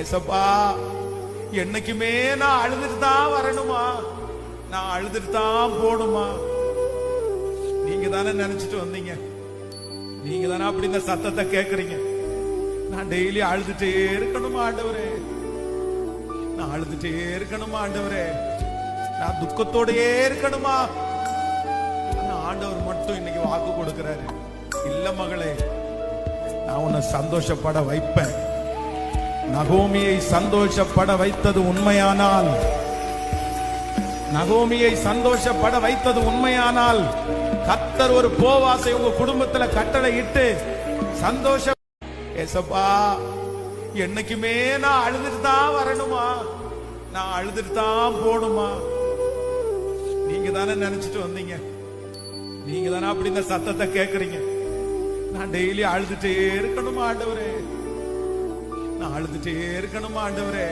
ஏசப்பா என்னைக்குமே நான் அழுதுட்டு தான் வரணுமா? நான் அழுதுட்டு தான் போகணுமா நீங்க தானே நினைச்சிட்டு வந்தீங்க. நீங்க தானே அப்படி இந்த சத்தத்தை கேக்குறீங்க. நான் டெய்லி அழுதுட்டே இருக்கணுமா ஆண்டவரே? நான் அழுதுட்டே இருக்கணுமா ஆண்டவரே? நான் துக்கத்தோடயே இருக்கணுமா? ஆனா ஆண்டவர் மட்டும் இன்னைக்கு வாக்கு கொடுக்கிறாரு. இல்ல மகளே நான் உன்னை சந்தோஷப்பட வைப்பேன். நகோமியை சந்தோஷப்பட வைத்தது உண்மையானால். நகோமியை சந்தோஷப்பட வைத்தது உண்மையானால். கத்தர் ஒரு போவாசை உங்க குடும்பத்துல கட்டளை இட்டு சந்தோஷம் ஏசப்பா என்னைக்குமே நான் அழுதுட்டு தான் வரணுமா? நான் அழுதுட்டு தான் போகணுமா நீங்க தானே நினைச்சிட்டு வந்தீங்க. நீங்க தானே அப்படி இந்த சத்தத்தை கேக்குறீங்க. நான் டெய்லி அழுதுட்டே இருக்கணுமா ஆண்டவரே? நான் அழுதுட்டே இருக்கணுமா ஆண்டவரே?